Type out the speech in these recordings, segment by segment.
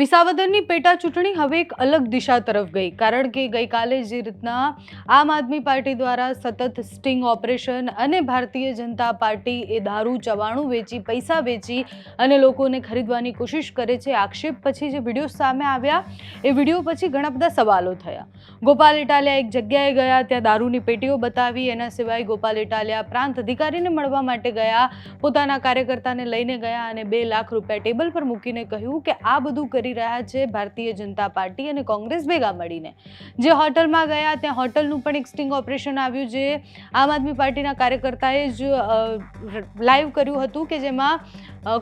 વિસાવદરની પેટા ચૂંટણી હવે એક અલગ દિશા તરફ ગઈ, કારણ કે ગઈકાલે જે રીતના આમ આદમી પાર્ટી દ્વારા સતત સ્ટિંગ ઓપરેશન અને ભારતીય જનતા પાર્ટી એ દારૂ ચવાણું વેચી, પૈસા વેચી અને લોકોને ખરીદવાની કોશિશ કરે છે, આક્ષેપ પછી જે વીડિયો સામે આવ્યા, એ વીડિયો પછી ઘણા બધા સવાલો થયા. ગોપાલ ઇટાલિયા એક જગ્યાએ ગયા, ત્યાં દારૂની પેટીઓ બતાવી, એના સિવાય ગોપાલ ઇટાલિયા પ્રાંત અધિકારીને મળવા માટે ગયા, પોતાના કાર્યકર્તાને લઈને ગયા અને બે લાખ રૂપિયા ટેબલ પર મૂકીને કહ્યું કે આ બધું કરી રહ્યા છે ભારતીય જનતા પાર્ટી અને કોંગ્રેસ ભેગા મળીને. જે હોટલમાં ગયા, ત્યાં હોટલનું પણ એક સ્ટિંગ ઓપરેશન આવ્યું જે આમ આદમી પાર્ટીના કાર્યકર્તાએ જ લાઈવ કર્યું હતું કે જેમાં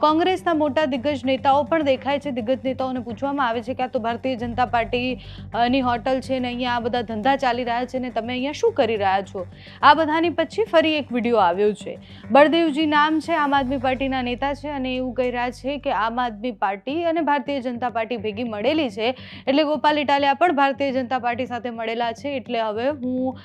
કોંગ્રેસના મોટા દિગ્ગજ નેતાઓ પણ દેખાય છે. દિગ્ગજ નેતાઓને પૂછવામાં આવે છે કે આ તો ભારતીય જનતા પાર્ટીની હોટલ છે ને અહીંયા આ બધા ધંધા ચાલી રહ્યા છે ને તમે અહીંયા શું કરી રહ્યા છો? આ બધાની પછી ફરી એક વીડિયો આવ્યો છે. બળદેવજી નામ છે, આમ આદમી પાર્ટીના નેતા છે અને એવું કહી રહ્યા છે કે આમ આદમી પાર્ટી અને ભારતીય જનતા પાર્ટી ભેગી મળેલી છે. એટલે ગોપાલ ઇટાલિયા પણ ભારતીય જનતા પાર્ટી સાથે મળેલા છે. એટલે હવે હું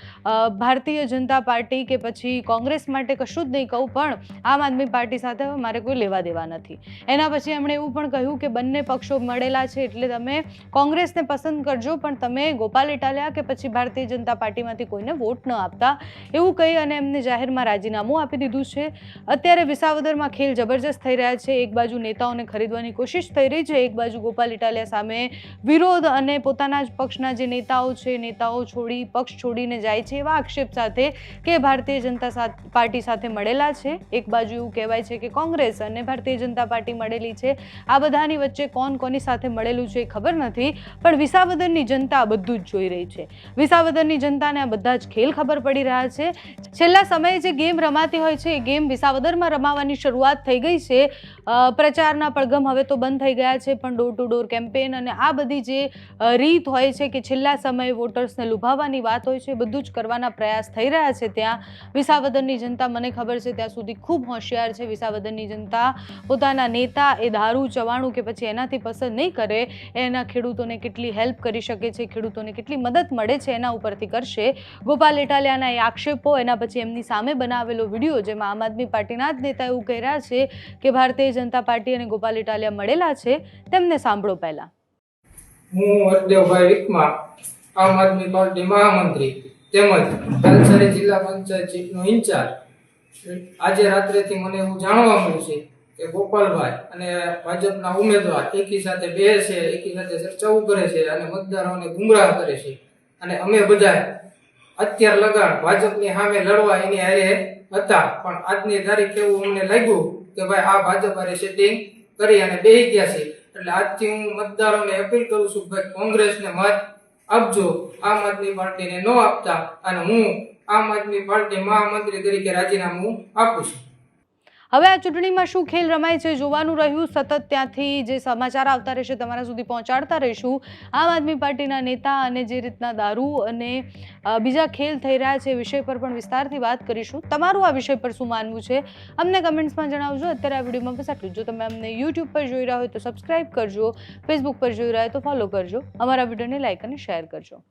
ભારતીય જનતા પાર્ટી કે પછી કોંગ્રેસ માટે કશું જ નહીં કહું, પણ આમ આદમી પાર્ટી સાથે મારે કોઈ લેવા દેવા નથી. એના પછી એમણે એવું પણ કહ્યું કે બંને પક્ષો મળેલા છે, એટલે તમે કોંગ્રેસને પસંદ કરજો, પણ તમે ગોપાલ ઇટાલિયા કે પછી ભારતીય જનતા પાર્ટીમાંથી કોઈને વોટ ન આપતા. એવું કહી અને એમને જાહેરમાં રાજીનામું આપી દીધું છે. અત્યારે વિસાવદરમાં ખેલ જબરજસ્ત થઈ રહ્યા છે. એક બાજુ નેતાઓને ખરીદવાની કોશિશ થઈ રહી છે, એક બાજુ ગોપાલ ઇટાલિયા સામે વિરોધ અને પોતાના જ પક્ષના જે નેતાઓ છે, નેતાઓ છોડી, પક્ષ છોડીને જાય છે એવા આક્ષેપ સાથે કે ભારતીય જનતા પાર્ટી સાથે મળેલા છે. એક બાજુ એવું કહેવાય છે કે કોંગ્રેસ અને ભારતીય જનતા પાર્ટી મળેલી છે. આ બધાની વચ્ચે કોણ કોની સાથે મળેલું છે એ ખબર નથી, પણ વિસાવદનની જનતા બધું જ જોઈ રહી છે. વિસાવદનની જનતાને આ બધા જ ખેલ ખબર પડી રહ્યા છે. છેલ્લા સમયે જે ગેમ રમાતી હોય છે, એ ગેમ વિસાવદરમાં રમાવાની શરૂઆત થઈ ગઈ છે. પ્રચારના પડઘમ હવે તો બંધ થઈ ગયા છે, પણ ડોર ટુ ડોર કેમ્પેન અને આ બધી જે રીત હોય છે કે છેલ્લા સમયે વોટર્સને લુભાવવાની વાત હોય છે, બધું જ કરવાના પ્રયાસ થઈ રહ્યા છે ત્યાં. વિસાવદરની જનતા, મને ખબર છે, ત્યાં સુધી ખૂબ હોશિયાર છે વિસાવદરની જનતા. પોતાના નેતા એ દારૂ, ચવાણું કે પછી એનાથી પસંદ નહીં કરે, એના ખેડૂતોને કેટલી હેલ્પ કરી શકે છે, ખેડૂતોને કેટલી મદદ મળે છે એના ઉપરથી કરશે. ગોપાલ ઇટાલિયાના એ આક્ષેપો, એના પછી એમની સામે બનાવેલો વીડિયો જેમાં આમ આદમી પાર્ટીના જ નેતા એવું કહી રહ્યા છે કે ભારતીય જનતા પાર્ટી અને ગોપાલ ઇટાલિયા મળેલા છે, તેમને સાંભળો પહેલા. હું હરદેવભાઈ વિકમા આમ આદમી પાર્ટી મહામંત્રી, તેમજ નવસારી જિલ્લા પંચાયત ચીફનો ઇન્ચાર્જ. આજે રાત્રેથી મને એવું જાણવા મળ્યું છે કે ગોપાલભાઈ અને ભાજપના ઉમેદવાર એકી સાથે બે છે, એકી સાથે ચર્ચાઓ કરે છે અને મતદારોને ગુમરાહ કરે છે. અને અમે બધા અત્યાર લગાડ ભાજપની સામે લડવા એની હારે હતા, પણ આજની તારીખ એવું અમને લાગ્યું કે ભાઈ આ ભાજપ હારે સેટિંગ કરી અને બેહી ગયા છે. એટલે આજથી હું મતદારોને અપીલ કરું છું ભાઈ કોંગ્રેસને મત આપજો, આમ આદમી પાર્ટીને ન આપતા, અને હું આમ આદમી પાર્ટી મહામંત્રી તરીકે રાજીનામું આપું છું. હવે આ ચૂંટણીમાં શું ખેલ રમાય છે જોવાનું રહ્યું. સતત ત્યાંથી જે સમાચાર આવતા રહેશે તમારા સુધી પહોંચાડતા રહીશું. આમ આદમી પાર્ટીના નેતા અને જે રીતના દારૂ અને બીજા ખેલ થઈ રહ્યા છે વિષય પર પણ વિસ્તારથી વાત કરીશું. તમારું આ વિષય પર શું માનવું છે? અમને કમેન્ટ્સમાં જણાવજો. અત્યારે આ વિડીયોમાં બસ આટલું જો. તમે અમને યુટ્યુબ પર જોઈ રહ્યા હોય તો સબસ્ક્રાઈબ કરજો ફેસબુક પર જોઈ રહ્યા હોય તો ફોલો કરજો. અમારા વિડીયોને લાઇક અને શેર કરજો.